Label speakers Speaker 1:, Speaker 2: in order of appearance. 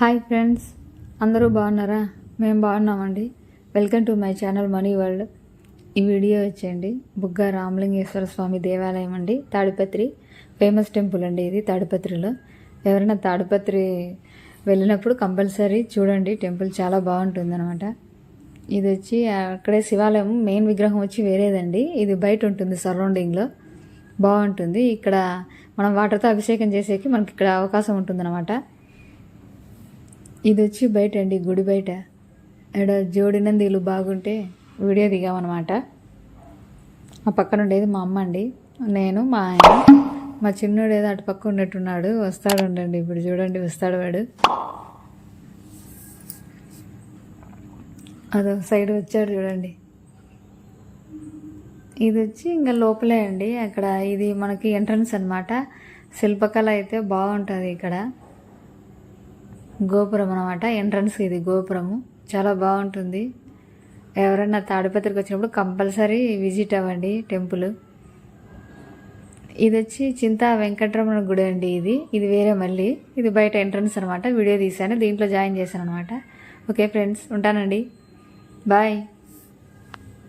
Speaker 1: Hi friends అందరూ బాగున్నారా? మేము బాగున్నామండి. Welcome to my channel money world. ఈ వీడియో వచ్చేయండి. బుగ్గ రామలింగేశ్వర స్వామి దేవాలయం అండి. తాడిపత్రి ఫేమస్ టెంపుల్ అండి ఇది తాడిపత్రిలో. ఎవరైనా తాడిపత్రి వెళ్ళినప్పుడు కంపల్సరీ చూడండి. టెంపుల్ చాలా బాగుంటుంది అనమాట ఇది వచ్చి అక్కడే శివాలయం. మెయిన్ విగ్రహం వచ్చి వేరేదండి. ఇది బయట ఉంటుంది సరౌండింగ్లో బాగుంటుంది. ఇక్కడ మనం వాటర్తో అభిషేకం చేసేకి మనకి ఇక్కడ అవకాశం ఉంటుందన్నమాట. ఇది వచ్చి బయట అండి గుడి బయట. ఇక్కడ ఇల్లు బాగుంటే వీడియో దిగామన్నమాట. ఆ పక్కన ఉండేది మా అమ్మ అండి నేను మా ఆయన మా చిన్నోడు ఏదో అటు పక్క ఉన్నట్టున్నాడు. వస్తాడు ఉండండి ఇప్పుడు చూడండి వస్తాడు వాడు. అదో సైడ్ వచ్చాడు చూడండి. ఇది వచ్చి ఇంకా లోపలే అండి. అక్కడ ఇది మనకి ఎంట్రన్స్ అన్నమాట. శిల్పకళ అయితే బాగుంటుంది ఇక్కడ. గోపురం అనమాట ఎంట్రన్స్ ఇది గోపురము. చాలా బాగుంటుంది. ఎవరైనా తాడిపత్రికి వచ్చినప్పుడు కంపల్సరీ విజిట్ అవ్వండి టెంపుల్. ఇది వచ్చి చింతా వెంకటరమణ గుడి అండి ఇది. ఇది వేరే మళ్ళీ. ఇది బయట ఎంట్రన్స్ అనమాట వీడియో తీశాను. దీంట్లో జాయిన్ చేశాను అనమాట ఓకే ఫ్రెండ్స్ ఉంటానండి. బాయ్.